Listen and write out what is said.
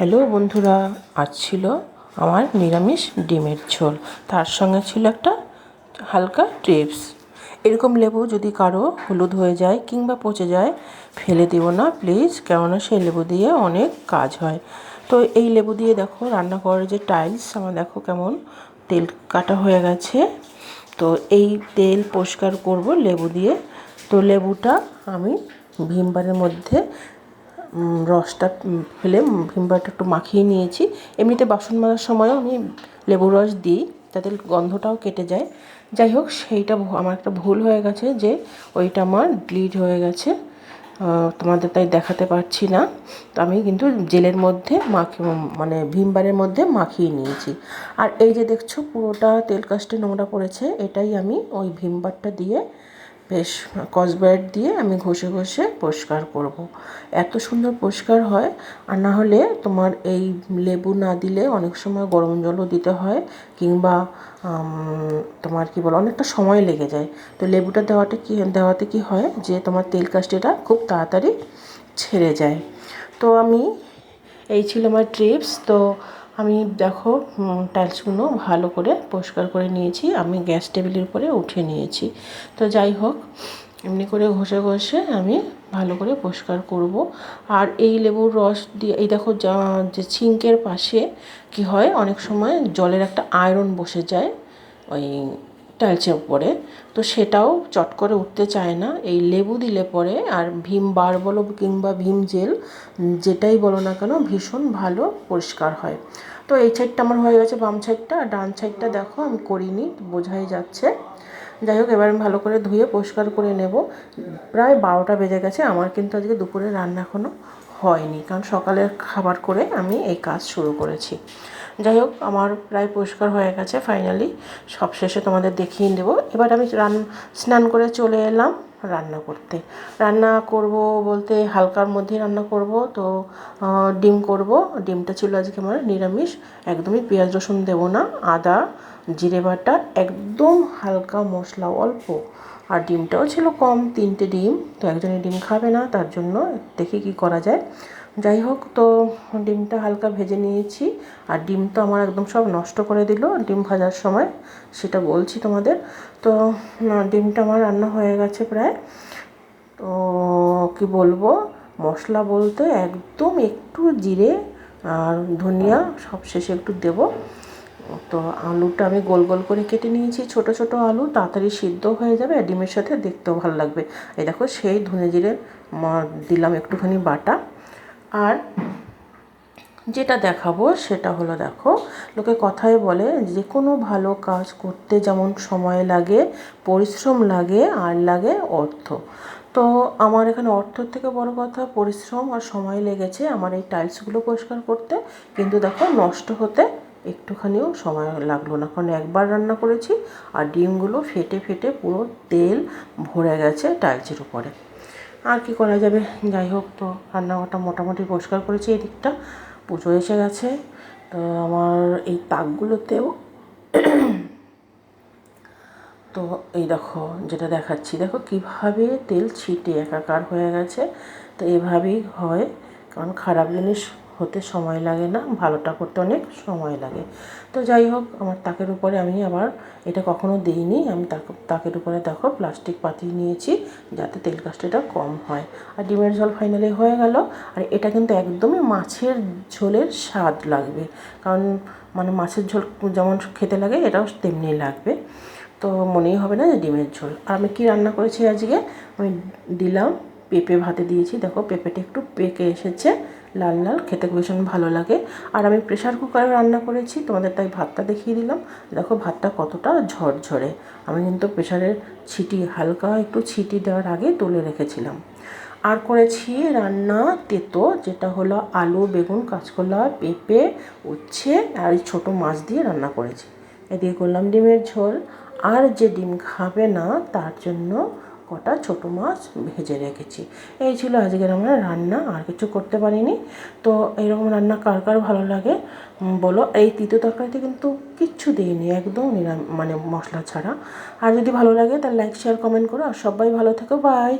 Hello বন্ধুরা, আজ ছিল আমার নিরামিষ ডিমের ঝোল। তার সঙ্গে ছিল একটা হালকা ট্রিপস। এরকম লেবু যদি কারও হলুদ হয়ে যায় কিংবা পচে যায়, ফেলে দিও না, প্লিজ, কেননা সেই লেবু দিয়ে অনেক কাজ হয়। তো এই লেবু দিয়ে দেখো, রান্না করার যে টাইলস, আমার দেখো কেমন তেল কাটা হয়ে গেছে। তো এই তেল পরিষ্কার করব লেবু দিয়ে। তো লেবুটা আমি ভিমবারের মধ্যে রসটা ফেলে ভিমবারটা একটু মাখিয়ে নিয়েছি। এমনিতে বাসন মাজার সময়ও আমি লেবুর রস দিই তাতে গন্ধটাও কেটে যায়। যাই হোক, সেইটা আমার একটা ভুল হয়ে গেছে যে ওইটা আমার ডিলিট হয়ে গেছে। তোমাদের তাই দেখাতে পারছি না। তো আমি কিন্তু জেলের মধ্যে মাখি মানে ভিমবারের মধ্যে মাখিয়ে নিয়েছি। আর এই যে দেখছ, পুরোটা তেল কাস্টে নোংরা পড়েছে, এটাই আমি ওই ভিমবারটা দিয়ে বেশ কসব্রাইট দিয়ে আমি ঘষে ঘষে পরিষ্কার করব। এত সুন্দর পরিষ্কার হয় আর না হলে তোমার এই লেবু না দিলে অনেক সময় গরম জলও দিতে হয় কিংবা তোমার কি বলো, অনেকটা সময় লেগে যায়। তো লেবুটা দেওয়াটা কি, দেওয়াতে কি হয় যে তোমার তেল কাস্টিটা খুব তাড়াতাড়ি ছেড়ে যায়। তো আমি, এই ছিল আমার ট্রিপস। তো আমি দেখো টাইলসগুলো ভালো করে পরিষ্কার করে নিয়েছি, আমি গ্যাস টেবিলের উপরে উঠিয়ে নিয়েছি। তো যাই হোক, এমনি করে ঘষে ঘষে আমি ভালো করে পরিষ্কার করব। আর এই লেবুর রস দিয়ে, এই দেখো যে ছিঙ্কের পাশে কি হয়, অনেক সময় জলের একটা আয়রন বসে যায়, ওই টাইলসের উপরে। তো সেটাও চট করে উঠতে চায় না। এই লেবু দিলে পরে আর ভীম বার বলো কিংবা ভীম জেল, যেটাই বলো না কেন, ভীষণ ভালো পরিষ্কার হয়। তো এই সাইডটা আমার হয়ে গেছে, বাম সাইডটা আর ডান সাইডটা দেখো, আমি করিনি, বোঝাই যাচ্ছে। যাই হোক, এবার আমি ভালো করে ধুয়ে পরিষ্কার করে নেব। প্রায় বারোটা বেজে গেছে, আমার কিন্তু আজকে দুপুরে রান্না এখনও হয়নি। কারণ সকালের খাবার করে আমি এই কাজ শুরু করেছি। যাই হোক, আমার প্রায় পরিষ্কার হয়ে গেছে ফাইনালি সব শেষে তোমাদের দেখিয়ে দেবো। এবার আমি রান, স্নান করে চলে এলাম রান্না করতে। রান্না করব বলতে হালকার মধ্যে রান্না করব, তো ডিম করব। ডিমটা ছিল আজকে আমার নিরামিষ, একদমই পেঁয়াজ রসুন দেবো না, আদা, জিরে বাটা, একদম হালকা মশলা, অল্প। আর ডিমটাও ছিল কম, তিনটে ডিম, তো একজনে ডিম খাবে না, তার জন্য দেখি কি করা যায়। যাই হোক, তো ডিমটা হালকা ভেজে নিয়েছি, আর ডিম তো আমার একদম সব নষ্ট করে দিল ডিম ভাজার সময়, সেটা বলছি তোমাদের। তো ডিমটা আমার রান্না হয়ে গেছে প্রায়। তো, কি বলব, মশলা বলতে একদম একটু জিরে আর ধনিয়া সব শেষে একটু দেবো। তো আলুটা আমি গোল গোল করে কেটে নিয়েছি, ছোট ছোট আলু, তাড়াতাড়ি সিদ্ধ হয়ে যাবে ডিমের সাথে দেখতেও ভালো লাগবে। এই দেখো, সেই ধনে জিরে দিলাম একটুখানি বাটা। আর যেটা দেখাবো সেটা হলো দেখো, লোকে কথায় বলে যে কোনো ভালো কাজ করতে যেমন সময় লাগে, পরিশ্রম লাগে, আর লাগে অর্থ। তো আমার এখানে অর্থর থেকে বড় কথা, পরিশ্রম আর সময় লেগেছে আমার এই টাইলসগুলো পরিষ্কার করতে। কিন্তু দেখো, নষ্ট হতে একটুখানিও সময় লাগল না। কারণ একবার রান্না করেছি আর ডিমগুলো ফেটে ফেটে পুরো তেল ভরে গেছে টাইলসের উপরে। আর কি করা যাবে? যাই হোক তো, রান্নাঘরটা মোটামুটি পরিষ্কার করেছি, এদিকটা পুজো এসে গেছে। তো আমার এই তাকগুলোতেও তো এই দেখো, যেটা দেখাচ্ছি। দেখো কীভাবে তেল ছিটে একাকার হয়ে গেছে। তো এভাবেই হয়, কারণ খারাপ জিনিস হতে সময় লাগে না, ভালোটা করতে অনেক সময় লাগে। তো যাই হোক, আমার তাকের উপরে আমি আবার এটা কখনো দিইনি, আমি তাক, তাকের উপরে দেখো প্লাস্টিক পাতি নিয়েছি যাতে তেল কাস্টিটা কম হয়। আর ডিমের ঝোল ফাইনালি হয়ে গেল, আর এটা কিন্তু একদমই মাছের ঝোলের স্বাদ লাগবে। কারণ মানে মাছের ঝোল যেমন খেতে লাগে, এটাও তেমনি লাগবে। তো মনেই হবে না যে ডিমের ঝোল। আর আমি কী রান্না করেছি আজকে? আমি দিলাম পেঁপে ভাতে দিয়েছি। দেখো পেঁপেটা একটু পেকে এসেছে। লাল লাল, খেতে ভীষণ ভালো লাগে। আর আমি প্রেশার কুকারে রান্না করেছি, তোমাদের তাই ভাতটা দেখিয়ে দিলাম। দেখো ভাতটা কতটা ঝরঝরে। আমি কিন্তু প্রেশারের ছিটি, হালকা একটু ছিটি দেওয়ার আগে তুলে রেখেছিলাম। আর করেছি রান্না তেতো, যেটা হলো আলু, বেগুন, কাঁচকলা, পেঁপে, উচ্ছে আর ছোটো মাছ দিয়ে রান্না করেছি। এদিকে করলাম ডিমের ঝোল। আর যে ডিম খাবে না, তার জন্য কটা ছোটো মাছ ভেজে রেখেছি। এই ছিল আজকের আমার রান্না, আর কিছু করতে পারিনি। তো এইরকম রান্না কার কার ভালো লাগে বলো। এই তিতো তরকারিতে কিন্তু কিচ্ছু দিইনি, একদম নিরাম মানে মশলা ছাড়া। আর যদি ভালো লাগে তাহলে লাইক শেয়ার কমেন্ট করো। আর সবাই ভালো থেকো বাই